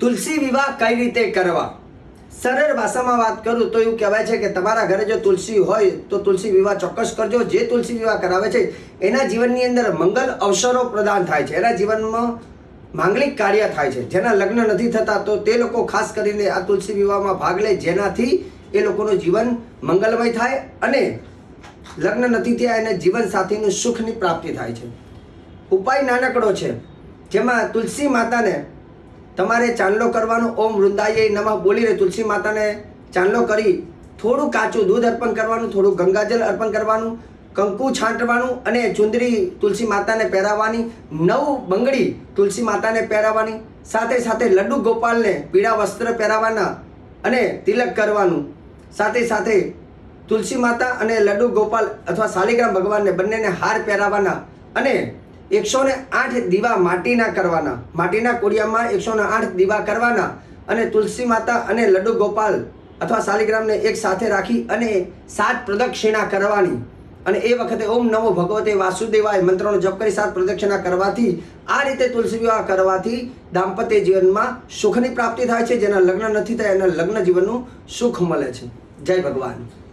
તુલસી વિવાહ કઈ રીતે કરવા? સરળ ભાષામાં વાત કરું તો એવું કહેવાય છે કે તમારા ઘરે જો તુલસી હોય તો તુલસી વિવાહ ચોક્કસ કરજો. જે તુલસી વિવાહ કરાવે છે, એના જીવનની અંદર મંગલ અવસરો પ્રદાન થાય છે. એના જીવનમાં માંગલિક કાર્ય થાય છે. જેના લગ્ન નથી થતા તો તે લોકો ખાસ કરીને આ તુલસી વિવાહમાં ભાગ લે. જેનાથી એ લોકોનું જીવન મંગલમય થાય અને લગ્ન નથી થયા એને જીવન સાથીનું સુખની પ્રાપ્તિ થાય છે. ઉપાય નાનકડો છે. જેમાં તુલસી માતાને તમારે ચાંદલો કરવાનો ઓમ વૃંદાય નમઃ બોલીને તુલસી માતાને ચાંદલો કરી થોડું કાચું દૂધ અર્પણ કરવાનું, થોડું ગંગાજલ અર્પણ કરવાનું, કંકુ છાંટવાનું અને ચુંદરી તુલસી માતાને પહેરાવવાની, નવ બંગડી તુલસી માતાને પહેરાવવાની, સાથે સાથે લડ્ડુ ગોપાલને પીળા વસ્ત્ર પહેરાવવાના અને તિલક કરવાનું. સાથે સાથે તુલસી માતા અને લડ્ડુ ગોપાલ અથવા શાલિગ્રામ ભગવાનને બંનેને હાર પહેરાવવાના અને એકસો ને આઠ દીવા માટીના કરવાના. માટીના કોડિયામાં એકસો ને આઠ દીવા કરવાના અને તુલસી માતા અને લડ્ડુ ગોપાલ અથવા શાલિગ્રામને એક સાથે રાખી અને સાત પ્રદક્ષિણા કરવાની. અને એ વખતે ઓમ નમો ભગવતે વાસુદેવાય મંત્રનો જપ કરી સાત પ્રદક્ષિણા કરવાથી આ રીતે તુલસી વિવાહ કરવાથી દાંપત્ય જીવનમાં સુખની પ્રાપ્તિ થાય છે. જેના લગ્ન નથી થયા, એના લગ્ન જીવનનું સુખ મળે છે. જય ભગવાન.